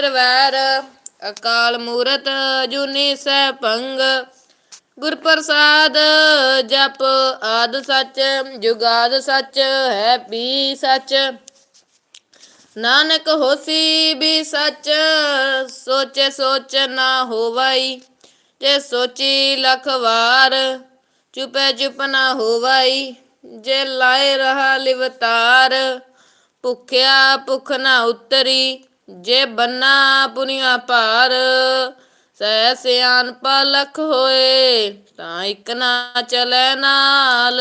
ਨਿਰਵੈਰ, ਅਕਾਲ ਮੂਰਤ ਜੁਨੀ ਸੈ ਭੰਗ ਗੁਰ ਪ੍ਰਸਾਦ ਜਪ ਆਦ ਸੱਚ ਜੁਗਾਦ ਸੱਚ, ਹੈ ਵੀ ਸੱਚ। ਨਾਨਕ ਹੋਸੀ ਵੀ ਸੱਚ, ਸੋਚੇ ਸੋਚ ਨਾ ਹੋਵਈ। ਜੇ ਸੋਚੀ ਲਖ ਵਾਰ, ਚੁਪੈ ਚੁਪ ਨਾ ਹੋਵਈ। ਜੇ ਲਾਏ ਰਹਾ ਲਿਵਤਾਰ, ਭੁਖਿਆ ਭੁਖ ਨਾ ਉਤਰੀ। ਜੇ ਬੰਨਾ ਪੁਨੀਆ ਭਾਰ ਸੈ ਸਿਆਨ ਲਖ ਹੋਏ, ਤਾਂ ਇਕ ਨਾ ਚਲੇ ਨਾਲ।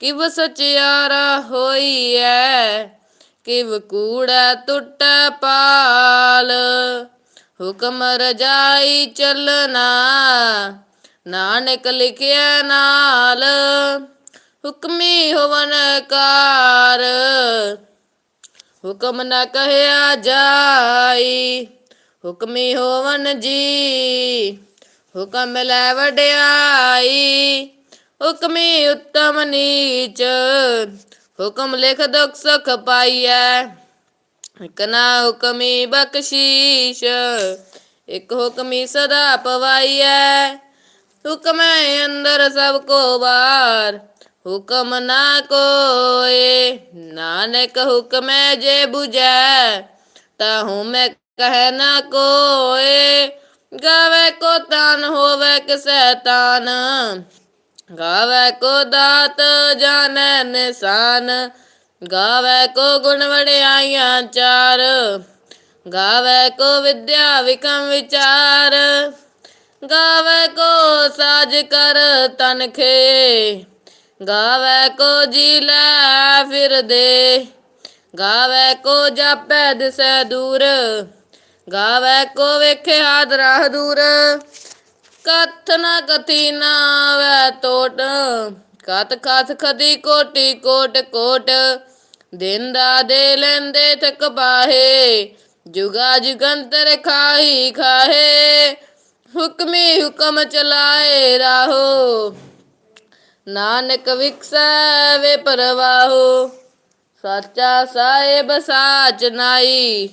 ਕਿਵ ਸਚਿਆਰਾ ਹੋਈ ਐ ਕਿਵ ਕੂੜਾ ਟੁੱਟ ਪਾਲ। ਹੁਕਮ ਰਜਾਈ ਚੱਲਣਾ, ਨਾਨਕ ਲਿਖਿਆ ਨਾਲ। ਹੁਕਮੀ ਹੋਵਨ ਕਾਰ ਹੁਕਮ ਨਾ ਕਹਿਆ ਜਾਈ, ਹੁਕਮੀ ਹੋਵਨ ਜੀ। ਹੁਕਮ ਲੈ ਵਡਿਆਈ, ਹੁਕਮੀ ਉੱਤਮ ਨੀਚ। ਹੁਕਮ ਲਿਖ ਦੁਖ ਸੁਖ ਪਾਈਐ, ਇਕ ਨਾ ਹੁਕਮੀ ਬਖਸ਼ੀਸ਼। ਇਕ ਹੁਕਮੀ ਸਦਾ ਪਵਾਈਐ, ਹੁਕਮ ਹੈ ਅੰਦਰ ਸਭ ਕੋ ਬਾਰ ਹੁਕਮ ਨਾ ਕੋਏ, ਨਾਨਕ ਹੁਕਮ ਜੇ 부ਜੈ ਤਾ ਹੂੰ ਮੈਂ ਕਹਿ ਨਾ ਕੋਏ। ਗਾਵੇ ਕੋ ਤਾਨ ਹੋਵੇ ਕਿਸੈ ਤਾਨ, ਗਾਵੇ ਕੋ ਦਾਤ, ਜਾਣੈ ਨਿਸ਼ਾਨ, ਗਾਵੇ ਕੋ ਗੁਣ ਵਡਿਆਈਆਂ ਚਾਰ, ਗਾਵੇ ਕੋ ਵਿਦਿਆ ਵਿਕਮ ਵਿਚਾਰ, ਗਾਵੇ ਕੋ ਸਾਜ ਕਰ ਤਨਖੇ ਗਾਵੇ ਕੋ ਜੀ ਲੈ ਫਿਰ ਗਾਵੇ ਕੋ ਜਾਪੈ ਦਿਸੈ ਦੂਰ, ਗਾਵੇ ਕੋ ਵੇਖੇ ਹਾਦਰਾ ਦੂਰ ਕਥ ਨ ਕਥੀ ਨਾ ਵੈ ਟੋਟ ਕਤ ਕਥ ਖਦੀ ਕੋਟੀ ਕੋਟ ਕੋਟ। ਦਿਨ ਦਾ ਦੇ ਲੈਂਦੇ ਥਕ ਬਾਹੇ, ਜੁਗਾ ਜੁਗੰਤਰ ਖਾਹੀ ਖਾਹੇ। ਹੁਕਮੀ ਹੁਕਮ ਚਲਾਏ ਰਾਹੋ। ਨਾਨਕ ਵਿਕਸੈ ਵੇ ਪਰਵਾਹੋ, ਸਾਚਾ ਸਾਹਿਬ ਸਾਚ ਨਾਈ,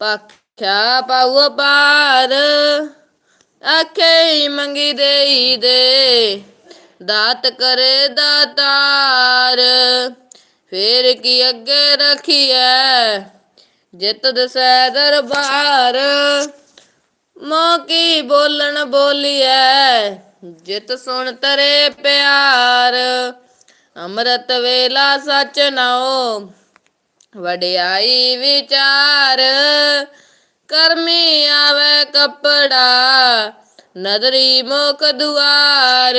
ਪਖਿਆ ਪਾਉ ਪਾਰ ਆਖੇ ਮੰਗੀ ਦੇਈ ਦੇ, ਦਾਤ ਕਰੇ ਦਾਤਾਰ, ਫੇਰ ਕੀ ਅੱਗੇ ਰਖੀਐ, ਜਿਤ ਦਸੈ ਦਰਬਾਰ ਮੋਕੀ ਬੋਲਣ ਬੋਲੀਐ ਜਿਤ ਸੁਣ ਤਰੇ ਪਿਆਰ, ਅੰਮ੍ਰਿਤ ਵੇਲਾ ਸਚ ਨਾਉ ਵਡਿਆਈ ਵਿਚਾਰ। ਕਰਮੀ ਆਵੇ ਕਪੜਾ, ਨਦਰੀ ਮੁਖ ਦੁਆਰ।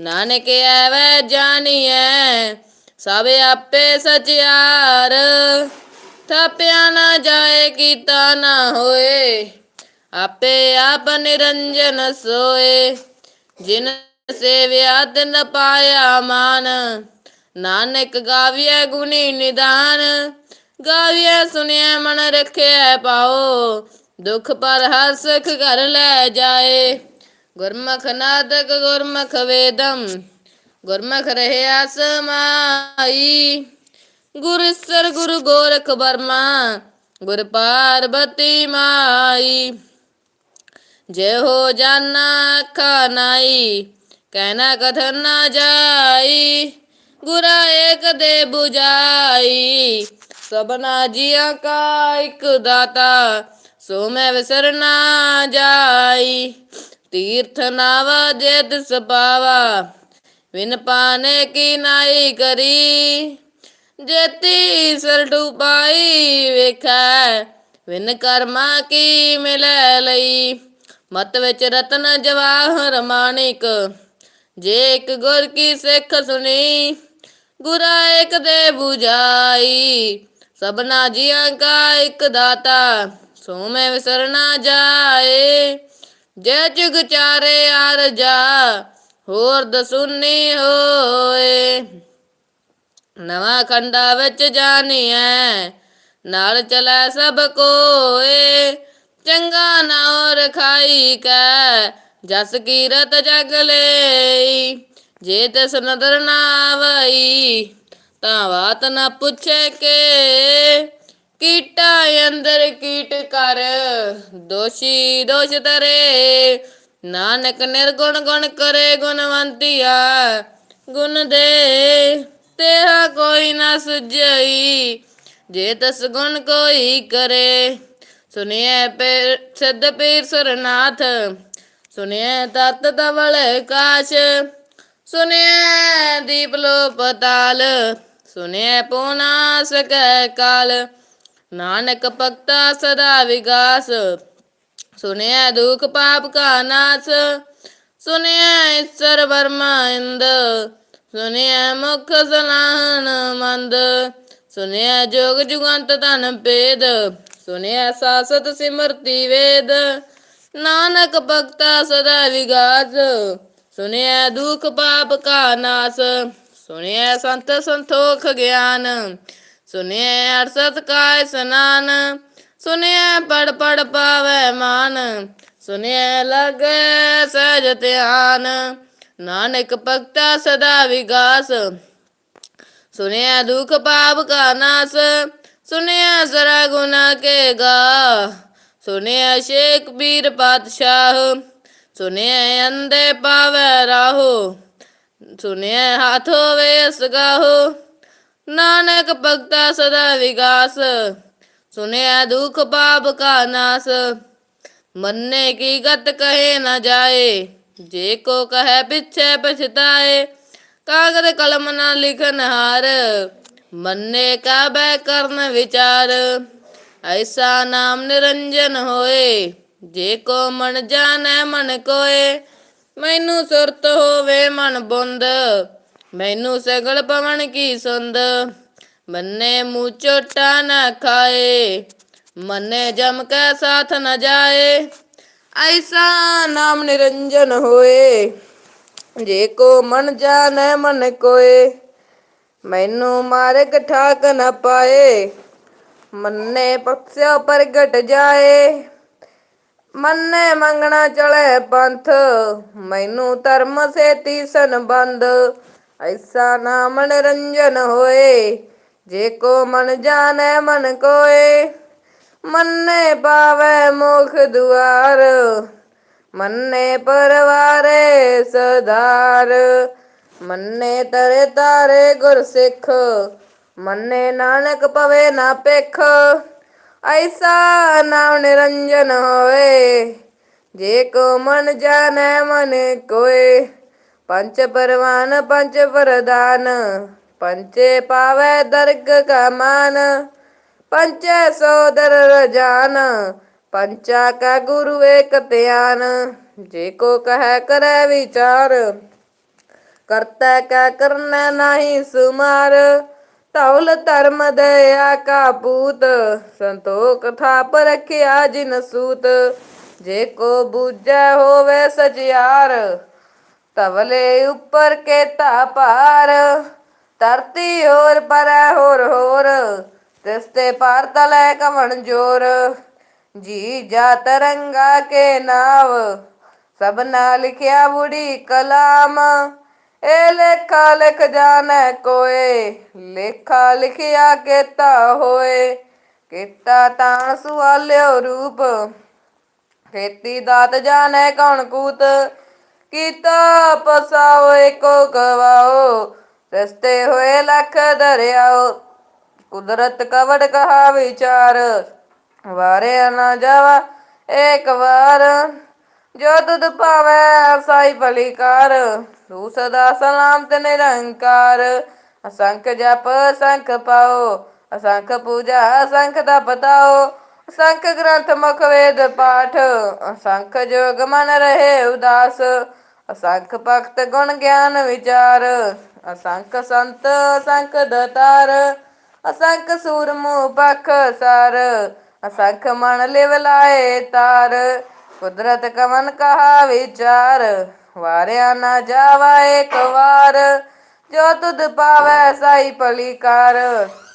ਨਾਨਕ ਐਵੇਂ ਜਾਣੀਐ, ਸਭ ਆਪੇ ਸਚਿਆਰ। ਥਾਪਿਆ ਨਾ ਜਾਏ ਕੀਤਾ ਨਾ ਹੋਏ ਆਪੇ ਆਪ ਨਿਰੰਜਨ ਸੋਏ, ਜਿਨ ਸੇਵਿਆ ਤਿਨ ਪਾਇਆ ਮਾਨ। ਨਾਨਕ ਗਾਵੀਐ ਗੁਣੀ ਨਿਦਾਨ, ਗਾਵੀਐ ਸੁਣਿਆ ਮਨ ਰਖਿਆ ਪਾਓ। ਦੁਖ ਪਰ ਹਰ ਸੁਖ ਘਰ ਲੈ ਜਾਏ। ਗੁਰਮੁਖ ਨਾਦਕ, ਗੁਰਮੁਖ ਵੇਦਮ, ਗੁਰਮੁਖ ਰਹੇ ਸਮਾਈ। ਗੁਰ ਸਰ ਗੁਰੂ ਗੋਰਖ ਬਰਮਾ ਗੁਰ ਪਾਰਬਤੀ ਮਾਈ। ਜੇ ਹੋ ਜਾਨਾ ਖਾਨਾਈ ਕਹਿਣਾ ਕਥਨ ਨਾ ਜਾਈ, ਗੁਰਾ ਏਕ ਦੇ 부ਜਾਈ ਸਭਨਾ ਜੀਆਂ ਕਾ ਇਕ ਸੋ ਮੈਂ ਵਿਸਰ ਨਾ ਜਾਈ। ਤੀਰਥ ਨਾਵਾ ਜੇ ਸਪਾਵਾ ਪਾਵਾ ਵਿਨ ਪਾਨੇ ਕੀ ਨਾਈ ਕਰੀ। ਜੇਤੀ ਸਰ ਪਾਈ ਵੇਖੈ ਵਿਨ ਕਰਮਾ ਕੀ ਮਿਲੈ ਲਈ। ਮਤ ਵਿੱਚ ਰਤਨ ਜਵਾਹ ਮਾਣਿਕ ਜੇ ਇੱਕ ਗੁਰ ਕੀ ਸਿੱਖ ਸੁਣੀ, ਗੁਰਾ ਇੱਕ ਦੇ 부ਜਾਈ ਸਭਨਾ ਜੀਆਂ ਕਾ ਇੱਕ ਦਾਤਾ ਸੋ ਮੈਂ ਵਿਸਰ ਨਾ ਜਾਏ। ਜੇ ਜੁਗ ਚਾਰੇ ਆਰ ਜਾ, ਹੋਰ ਦਸੁਨੀ ਹੋਏ। ਨਵਾਂ ਖੰਡਾ ਵਿੱਚ ਜਾਣੀਐ, ਨਾਲ ਚਲੈ ਸਭ ਕੋਏ। ਚੰਗਾ ਨਾਉ ਰਖਾਈ ਕੈ, ਜਸ ਕੀਰਤ ਜਗ ਲਈ। ਜੇ ਤਿਸ ਨਦਰ ਨਾ ਆਵਈ ਤਾਂ ਬਾਤ ਨਾ ਪੁੱਛੇ ਕੇ। ਕੀਟਾ ਅੰਦਰ ਕੀਟ ਦੋਸ਼ੀ ਦੋਸ਼ ਤਰੇ ਨਾਨਕ ਨਿਰਗੁਣ ਗੁਣ ਕਰੇ ਗੁਣਵੰਤੀਆ, ਗੁਣ ਦੇ। ਤੇਹਾ ਕੋਈ ਨਾ ਸੁਝਈ, ਜੇ ਤਸ ਗੁਣ ਕੋਈ ਕਰੇ। ਸੁਨਿਐ ਪੀਰ, ਸਿੱਧ ਪੀਰ ਸੁਰਨਾਥ ਸੁਨਿਐ ਤਤ ਤਵਲ ਕਾਸ਼ ਸੁਨਿਐ ਦੀਪ ਲੋ ਪਤਾਲ ਸੁਨਿਐ ਪੂਨਾ ਸਕੈ ਕਾਲ, ਨਾਨਕ ਭਗਤਾ ਸਦਾ ਵਿਗਾਸ ਸੁਨਿਐ ਦੁਖ ਪਾਪ ਕਾ ਨਾਸ ਸੁਨਿਐ ਈਸ਼ਰ ਵਰਮਾ ਇੰਦ ਸੁਨਿਐ ਮੁਖ ਸਲਾਹਨ ਮੰਦ ਸੁਨਿਐ ਜੋਗ ਜੁਗੰਤ ਧਨ ਭੇਦ ਸੁਨਿਐ ਸਾਸਤ ਸਿਮਰਤੀ ਵੇਦ। ਨਾਨਕ ਭਗਤਾ ਸਦਾ ਵਿਗਾਸ ਸੁਨਿਐ ਦੁਖ ਪਾਪ ਕਾ ਨਾਸ। ਸੁਨਿਐ ਸੰਤ ਸੰਤੋਖ ਗਿਆਨ। ਸੁਨਿਐ ਅਰਸਤ ਕਾ ਸਨਾਨ। ਸੁਨਿਐ ਪੜ ਪੜ ਪਾਵੈ ਮਾਨ। ਸੁਨਿਐ ਲਗੈ ਸਜ ਧਿਆਨ। ਨਾਨਕ ਭਗਤਾ ਸਦਾ ਵਿਗਾਸ। ਸੁਨਿਆ ਦੁਖ ਪਾਪ ਕਾ ਨਾਸ। ਸੁਨਿਆ ਸਰਾ ਗੁਨਾ ਕੇ ਗਾ। ਸੁਨਿਆ ਸ਼ੇਖ ਪੀਰ ਪਾਤਸ਼ਾਹ, ਸੁਨਿਆ ਅੰਦੇ ਪਾਵੈ ਰਾਹੋ, ਸੁਨਿਆ ਹੱਥ ਹੋਵੇ ਅਸਗਾਹੋ ਨਾਨਕ ਭਗਤਾ ਸਦਾ ਵਿਗਾਸ, ਸੁਨਿਆ ਦੁਖ ਪਾਪ ਕਾ ਨਾਸ। ਮੰਨੇ ਕੀ ਗਤ ਕਹੇ ਨਾ ਜਾਏ, ਜੇ ਕੋ ਕਹੈ ਪਿਛੇ ਪਛਤਾਏ। ਕਾਗਦ ਕਲਮ ਨਾ ਲਿਖਨ ਹਾਰ ਮੰਨੇ ਕਾਬੈ ਕਰਨ ਵਿਚਾਰ, ਐਸਾ ਨਾਮ ਨਿਰੰਜਨ ਹੋਏ, ਜੇ ਕੋ ਮਨ ਜਾਣੈ ਮਨ ਕੋਏ, ਮੈਨੂੰ ਸੁਰਤ ਹੋਵੇ ਮਨ ਬੁੰਦ, ਮੈਨੂੰ ਸਗਲ ਪਵਨ ਕੀ ਸੁੰਦ, ਮੰਨੇ ਮੂੰਹ ਚੋਟਾ ਨਾ ਖਾਏ, ਮੰਨੇ ਜਮ ਕੈ ਸਾਥ ਨ ਜਾਏ, ਐਸਾ ਨਾਮ ਨਿਰੰਜਨ ਹੋਏ, ਜੇ ਕੋ ਮਨ ਜਾਣੈ ਮਨ ਕੋਏ ਮੈਨੂੰ ਮਾਰਗ ਠਾਕ ਨਾ ਪਾਏ। ਮੰਨੇ ਪਕਸਿਓ ਪ੍ਰਗਟ ਜਾਏ। ਮੰਨੇ ਮੰਗਣਾ ਚਲੇ ਪੰਥ। ਮੈਨੂੰ ਧਰਮ ਸੇਤੀ ਸੰਬੰਧ। ਐਸਾ ਨਾਮ ਨਿਰੰਜਨ ਹੋਏ। ਜੇ ਕੋ ਮਨ ਜਾਣੈ ਮਨ ਕੋਏ। ਮੰਨੇ ਪਾਵੈ ਮੁਖ ਦੁਆਰ। ਮੰਨੇ ਪਰਵਾਰੇ ਸਦਾਰ। ਮੰਨੇ ਤਰੇ ਤਾਰੇ ਗੁਰ ਸਿੱਖ ਮੰਨੇ ਨਾਨਕ ਪਵੇ ਨਾ ਪੇਖ ਐਸਾ ਨਾਮ ਨਿਰੰਜਨ ਹੋਏ ਜੇ ਕੋ ਮਨ ਜਾਣੈ ਮਨ ਕੋਏ। ਪੰਚ ਪਰਵਾਨ ਪੰਚ ਪ੍ਰਦਾਨ ਪੰਚੇ ਪਾਵੈ ਦਰਗ ਕਾ ਮਾਨ ਪੰਚੇ ਸੋਦਰ ਰਜਾਨ, ਪੰਚਾ ਕਾ ਗੁਰੂ ਏਕ ਧਿਆਨ। ਜੇ ਕੋ ਕਹੈ ਕਰੈ ਵਿਚਾਰ ਕਰਤਾ ਕਾ ਕਰਨਾ ਨਹੀਂ ਸੁਮਾਰ, ਧੌਲ ਧਰਮ ਦਇਆ ਕਾ ਪੂਤ ਸੰਤੋਖ ਥਾਪ ਰਖਿਆ ਜਿਨ ਸੂਤ, ਜੇ ਕੋ ਬੂਝੈ ਹੋਵੇ ਸਚਿਆਰ ਤਵਲੇ ਉੱਪਰ ਕੇਤਾ ਭਾਰ, ਧਰਤੀ ਹੋਰ ਪਰੈ ਹੋਰ ਹੋਰ, ਤਿਸ ਪਾਰ ਤਲੈ ਕਵਣ ਜੋਰ, ਜੀ ਜਾ ਤਰੰਗਾ ਕੇ ਨਾਵ, ਸਭਨਾ ਲਿਖਿਆ ਬੁੜੀ ਕਲਾਮ ਇਹ ਲੇਖਾ ਲਿਖ ਜਾਣੈ ਕੋਏ, ਲੇਖਾ ਲਿਖਿਆ ਕੀਤਾ ਹੋਏ। ਕੀਤਾ ਤਾਣ ਸੁਆਲਿਓ ਰੂਪ, ਖੇਤੀ ਦਾਤ ਜਾਣੈ ਕੌਣ ਕੂਤ। ਕੀਤਾ ਪਸਾਓ ਏਕੋ ਗਵਾਓ, ਰਸਤੇ ਹੋਏ ਲੱਖ ਦਰਿਆਓ। ਕੁਦਰਤ ਕਵੜ ਕਹਾ ਵਿਚਾਰ ਵਾਰੇ ਨਾ ਜਾਵਾ ਏਕ ਵਾਰ। ਜੋ ਤੁਧ ਪਾਵੈ ਸਾਈ ਭਲੀ ਕਰ। ਤੂੰ ਸਦਾ ਸਲਾਮਤ ਨਿਰੰਕਾਰ। ਅਸੰਖ ਜਪ, ਅਸੰਖ ਪਾਓ, ਅਸੰਖ ਪੂਜਾ, ਅਸੰਖ ਦਾ ਬਤਾਓ ਅਸੰਖ ਗ੍ਰੰਥ, ਮੁਖ ਵੇਦ, ਪਾਠ, ਅਸੰਖ ਜੋਗ ਮਨ ਰਹੇ ਉਦਾਸ, ਅਸੰਖ ਭਗਤ ਗੁਣ ਗਿਆਨ ਵਿਚਾਰ, ਅਸੰਖ ਸੰਤ, ਅਸੰਖ ਦਤਾਰ, ਅਸੰਖ ਸੂਰਮੁ ਪਖ ਸਾਰ, ਅਸੰਖ ਮਨ ਲਿਵ ਲਾਏ ਤਾਰ, ਕੁਦਰਤ ਕਵਨ ਕਹਾ ਵਿਚਾਰ। ਵਾਰਿਆ ਨਾ ਜਾਵਾ ਇੱਕ ਵਾਰ। ਜੋ ਤੁਧ ਪਾਵੈ ਸਾਈ ਭਲੀ ਕਰ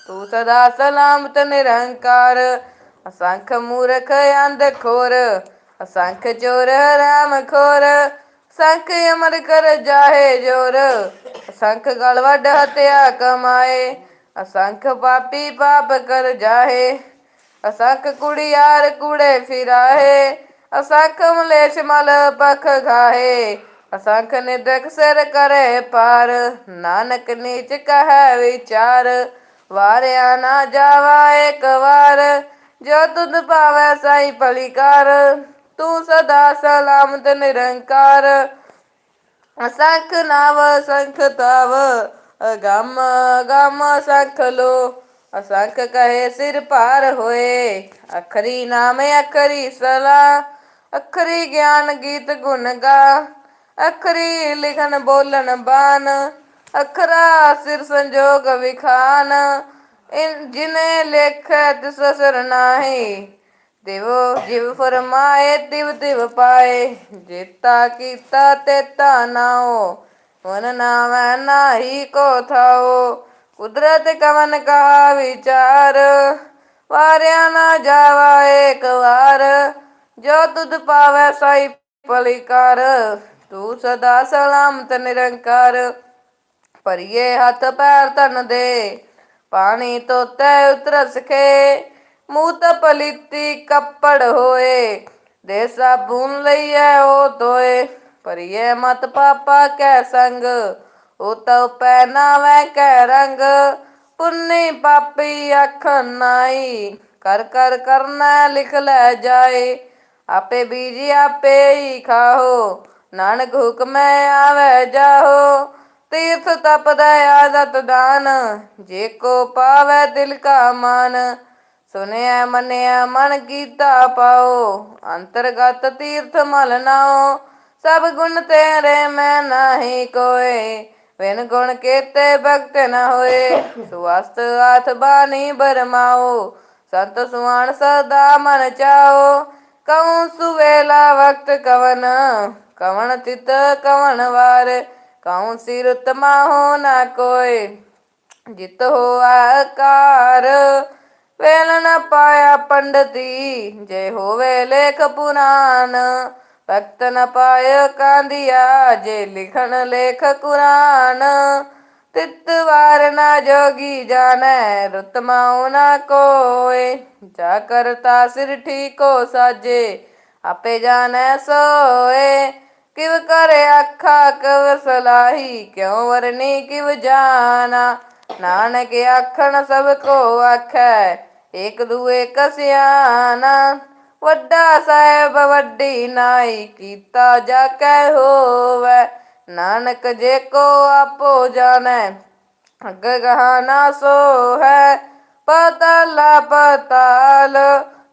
ਤੂੰ ਸਦਾ ਸਲਾਮਤ ਨਿਰੰਕਾਰ। ਅਸੰਖ ਮੂਰਖ ਅੰਧ ਖੋਰ, ਅਸੰਖ ਚੋਰ ਰਾਮ ਖੋਰ। ਸੰਖ ਅਮਰ ਕਰ ਜਾਹੇ ਜੋਰ, ਅਸੰਖ ਗਲ ਵੱਡ ਹਤਿਆ ਕਮਾਏ। ਅਸੰਖ ਪਾਪੀ ਪਾਪ ਕਰ ਜਾਹੇ, ਅਸੰਖ ਕੁੜੀਆਰ ਕੁੜੇ ਫਿਰਾਏ ਅਸੰਖ ਮਲੇਸ਼ ਮਲ ਪਖ ਗਾਏ ਅਸੰਖ ਨਿਦਕ ਸਿਰ ਕਰੇ ਪਾਰ, ਨਾਨਕ ਨੀਚ ਕਹੈ ਵਿਚਾਰ। ਵਾਰਿਆ ਨਾ ਜਾਵਾ ਇੱਕ ਵਾਰ, ਜੋ ਤੁਧ ਪਾਵੈ ਸਾਈ ਭਲੀ ਤੂੰ ਸਦਾ ਸਲਾਮਤ ਨਿਰੰਕਾਰ। ਅਸੰਖ ਨਾਵ ਸੰਖ ਤਵ, ਅਗੰਮ ਅਗੰਮ ਸੰਖ ਲੋ। ਅਸੰਖ ਕਹੇ ਸਿਰ ਭਾਰ ਹੋਏ, ਅਖਰੀ ਨਾਮ ਅਖਰੀ ਸਲਾ। ਅਖਰੀ ਗਿਆਨ ਗੀਤ ਗੁਣ ਗਾ। ਅਖਰੀ ਲਿਖਨ ਬੋਲਣ ਬਾਨ, ਅਖਰਾ ਸਿਰ ਸੰਜੋਗ ਵਿਖਾਨ, ਇਨ ਜਿਨੇ ਲੇਖੈ ਤਿਸ ਸਰ ਨਾਹੀ। ਦਿਵ ਜਿਵ ਫਰਮਾਏ ਤਿਵ ਤਿਵ ਪਾਏ, ਜੇਤਾ ਕੀਤਾ ਤੇਤਾ ਨਾਓ, ਮਨ ਨਾਮੈ ਨਾਹੀ ਕੋ ਥਾਓ। ਕੁਦਰਤ ਕਵਨ ਕਾ ਵਿਚਾਰ, ਵਾਰਿਆ ਨਾ ਜਾਵਾ ਏਕ ਵਾਰ, ਜੋ ਤੁਧ ਪਾਵੈ ਸਾਈ ਭਲੀ ਕਰ ਤੂੰ ਸਦਾ ਸਲਾਮਤ ਨਿਰੰਕਾਰ ਭਰੀਏ ਹੱਥ ਪੈਰ ਤਨ ਦੇ। ਪਾਣੀ ਤੋਤੈ ਉਤਰਸ ਕੇ ਮੂੰਹ ਤ ਪਲੀਤੀ ਕੱਪੜ ਹੋਏ। ਦੇ ਸਾਬੂਨ ਲਈਐ ਉਹ ਧੋਏ, ਭਰੀਏ ਮਤ ਪਾਪਾ ਕੈ ਸੰਗ। ਉਹ ਤਉ ਪੈ ਨਾਵੈ ਕੈ ਰੰਗ, ਪੁੰਨੀ ਪਾਪੀ ਅੱਖ ਨਾਈ। ਕਰ ਕਰ ਕਰਨਾ ਲਿਖ ਲੈ ਜਾਏ, ਆਪੇ ਬੀਜੀ ਆਪੇ ਹੀ ਖਾਓ ਨਾਨਕ ਹੁਕਮੈ ਆਵੈ ਜਾਹੋ, ਤੀਰਥ ਤਪਦਾ ਆਦਤ ਦਾਨ ਜੇ ਕੋ ਪਾਵੈ ਦਿਲ ਕਾ ਮਾਨ, ਸੁਨਿਆ ਮੰਨਿਆ ਮਨ ਕੀਤਾ ਪਾਓ, ਅੰਤਰਗਤ ਤੀਰਥ ਮਲ ਨਾਓ, ਸਭ ਗੁਣ ਤੇਰੇ ਮੈਂ ਨਾਹੀ ਕੋਏ ਵਿਨ ਗੁਣ ਕੀਤੇ ਭਗਤ ਨਾ ਹੋਏ, ਸੁਵਸਤ ਆਥ ਬਾਣੀ ਬਰਮਾਓ, ਸੰਤ ਸੁਆਣ ਸਦਾ ਮਨ ਚਾਓ, ਕਉ ਸੁਵੇਲਾ ਵਕਤ ਕਵਨ। ਕਵਨ ਤਿਤ ਕਵਨ ਵਾਰ, ਕਉ ਸਿਰ ਤਮਾ ਹੋ ਨਾ ਕੋਏ। ਜਿਤ ਹੋ ਆਕਾਰ, ਵੇਲ ਨ ਪਾਇਆ ਪੰਡਤੀ। ਜੇ ਹੋਵੇ ਲੇਖ ਪੁਰਾਨ ਭਗਤ ਨ ਪਾਇ ਕਾਂਦੀਆ ਜੇ ਲਿਖਣ ਲੇਖ ਕੁਰਾਨ, ਤਿਤ ਵਾਰ ਨਾ ਜੋਗੀ ਜਾਣੈ, ਰੁਤ ਮਾਉ ਨਾ ਕੋਏ। ਜਾ ਕਰਤਾ ਸਿਰ ਠੀਕੋ ਸਾਜੇ, ਆਪੇ ਜਾਣੈ ਸੋਏ। ਕਿਵ ਕਰੇ ਅੱਖਾ ਕਵ ਸਲਾਹੀ, ਕਿਉ ਵਰਨੀ ਕਿਵ ਜਾਣਾ? ਨਾਨਕ ਆਖਣ ਸਭ ਕੋ ਆਖੈ ਇਕ ਦੂਏ ਕਸਿਆਨਾ ਵੱਡਾ ਸਾਹਿਬ ਵੱਡੀ ਨਾਈ, ਕੀਤਾ ਜਾ ਕੈ ਹੋਵੈ। ਨਾਨਕ ਜੇ ਕੋ ਆਪੋ ਜਾਣੈ, ਅਗ ਗਹਾਨਾ ਸੋ ਹੈ ਪਤਲਾ ਪਤਾਲ,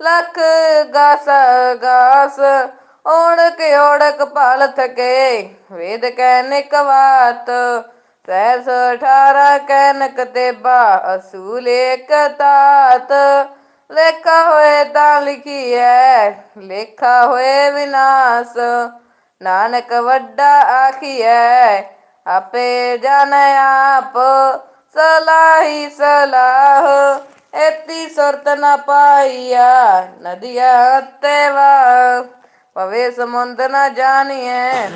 ਲਖ ਗਾਸ ਗਾਸ ਓੜਕ ਓੜਕ ਭਲ ਥਕੇ ਵੇਦ ਕੈ ਨਿਕਵਾਤ ਸਹਿਸ ਅਠਾਰਾ ਕੈਨਕ ਤੇਬਾ ਅਸੂਲ ਏਕ ਤਾਤ ਲੇਖਾ ਹੋਏ ਤਾਂ ਲਿਖੀਐ, ਲੇਖਾ ਹੋਏ ਵਿਨਾਸ਼। ਨਾਨਕ ਵੱਡਾ ਆਖੀਐ, ਆਪੇ ਜਾਣੈ ਆਪ। ਸਲਾਹੀ ਸਲਾਹ ਐਤੀ ਸੁਰਤ ਨ ਪਾਈਆ ਤੇ ਤੇਵਾ ਪਵੇ ਸਮੁੰਦ ਨਾ ਜਾਣੀਐ।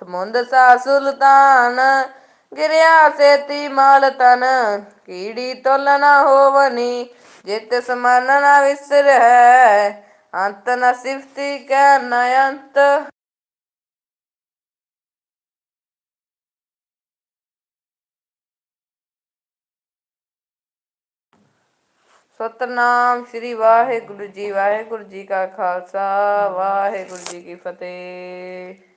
ਸਮੁੰਦ ਸਾ ਸੁਲਤਾਨ, ਗਿਰਿਆ ਸੇਤੀ ਮਾਲ ਤਨ। ਕੀੜੀ ਤੁਲ ਨਾ ਹੋਵਨੀ, ਜਿਤ ਸਮਨ ਵਿਸਰ। ਹੈ ਅੰਤ ਨਾ ਸਿਫਤੀ, ਕੈ ਨ ਅੰਤ। ਸਤਨਾਮ ਸ੍ਰੀ ਵਾਹਿਗੁਰੂ ਜੀ ਵਾਹਿਗੁਰੂ ਜੀ ਕਾ ਖਾਲਸਾ ਵਾਹਿਗੁਰੂ ਜੀ ਕੀ ਫਤਿਹ।